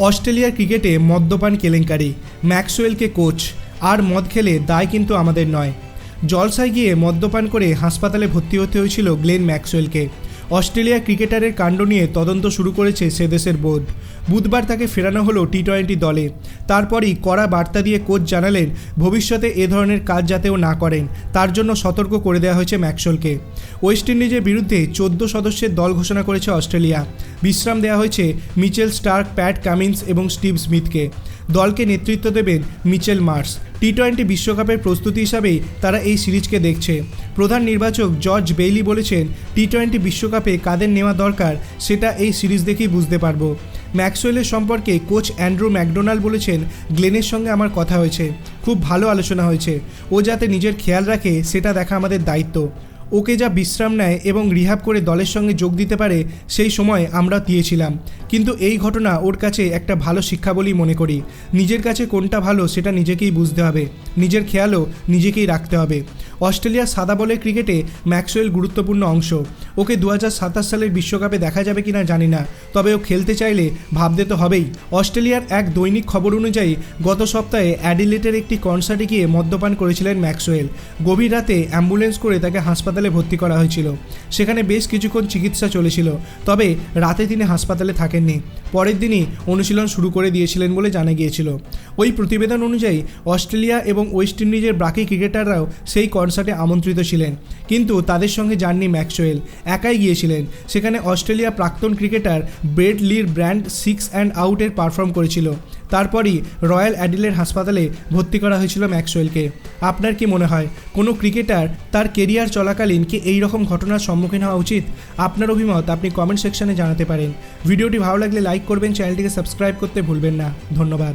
অস্ট্রেলিয়ার ক্রিকেটে মদ্যপান কেলেঙ্কারি। ম্যাক্সওয়েলকে কোচ। আর মদ খেলে দায় কিন্তু আমাদের নয়। জলসায় গিয়ে মদ্যপান করে হাসপাতালে ভর্তি হতে হয়েছিল গ্লেন ম্যাক্সওয়েলকে। অস্ট্রেলিয়া ক্রিকেটারের কাণ্ড নিয়ে তদন্ত শুরু করেছে সে দেশের বোর্ড। বুধবার তাকে ফেরানো হলো টি টোয়েন্টি দলে। তারপরই কড়া বার্তা দিয়ে কোচ জানালেন, ভবিষ্যতে এ ধরনের কাজ যাতেও না করেন, তার জন্য সতর্ক করে দেওয়া হয়েছে ম্যাক্সওয়েলকে। ওয়েস্ট ইন্ডিজের বিরুদ্ধে চোদ্দ সদস্যের দল ঘোষণা করেছে অস্ট্রেলিয়া। বিশ্রাম দেওয়া হয়েছে মিচেল স্টার্ক, প্যাট কামিন্স এবং স্টিভ স্মিথকে। দলকে নেতৃত্ব দেবেন মিচেল মার্স। টি টোয়েন্টি বিশ্বকাপের প্রস্তুতি হিসাবেই তারা এই সিরিজকে দেখছে। প্রধান নির্বাচক জর্জ বেইলি বলেছেন টি টোয়েন্টি বিশ্বকাপে কাদের নেওয়া দরকার সেটা এই সিরিজ দেখেই বুঝতে পারব। ম্যাক্সওয়েলের সম্পর্কে কোচ অ্যান্ড্রু ম্যাকডোনাল্ড বলেছেন, গ্লেনের সঙ্গে আমার কথা হয়েছে। খুব ভালো আলোচনা হয়েছে। ও যাতে নিজের খেয়াল রাখে, সেটা দেখা আমাদের দায়িত্ব। ওকে যা বিশ্রাম নেয় এবং রিহাব করে দলের সঙ্গে যোগ দিতে পারে, সেই সময় আমরা দিয়েছিলাম। কিন্তু এই ঘটনা ওর কাছে একটা ভালো শিক্ষা বলেই মনে করি। নিজের কাছে কোনটা ভালো সেটা নিজেকেই বুঝতে হবে। নিজের খেয়ালও নিজেকেই রাখতে হবে। অস্ট্রেলিয়ার সাদা বলের ক্রিকেটে ম্যাক্সওয়েল গুরুত্বপূর্ণ অংশ। ওকে দু হাজার সাতাশ সালের বিশ্বকাপে দেখা যাবে কিনা জানি না, তবে ও খেলতে চাইলে ভাবতে তো হবেই। অস্ট্রেলিয়ার এক দৈনিক খবর অনুযায়ী গত সপ্তাহে অ্যাডিলেটের একটি কনসার্টে গিয়ে মদ্যপান করেছিলেন ম্যাক্সওয়েল। গভীর রাতে অ্যাম্বুলেন্স করে তাকে হাসপাতালে ভর্তি করা হয়েছিল। সেখানে বেশ কিছুক্ষণ চিকিৎসা চলেছিল, তবে রাতে তিনি হাসপাতালে থাকেননি। পরের দিনই অনুশীলন শুরু করে দিয়েছিলেন বলে জানা গিয়েছিল। ওই প্রতিবেদন অনুযায়ী অস্ট্রেলিয়া এবং ওয়েস্ট ইন্ডিজের বাকি ক্রিকেটাররাও সেই কনসার্টে আমন্ত্রিত ছিলেন। কিন্তু তাদের সঙ্গে যাননি ম্যাক্সওয়েল। একাই গিয়েছিলেন। সেখানে অস্ট্রেলিয়া প্রাক্তন ক্রিকেটার ব্রেড লির ব্র্যান্ড সিক্স অ্যান্ড আউটের পারফর্ম করেছিল। তারপরই রয়্যাল অ্যাডিলের হাসপাতালে ভর্তি করা হয়েছিল ম্যাক্সওয়েলকে। আপনার কি মনে হয়, কোনো ক্রিকেটার তার কেরিয়ার চলাকালীন কি এই রকম ঘটনার সম্মুখীন হওয়া উচিত? আপনার অভিমত আপনি কমেন্ট সেকশনে জানাতে পারেন। ভিডিওটি ভালো লাগলে লাইক করবেন, চ্যানেলটিকে সাবস্ক্রাইব করতে ভুলবেন না। ধন্যবাদ।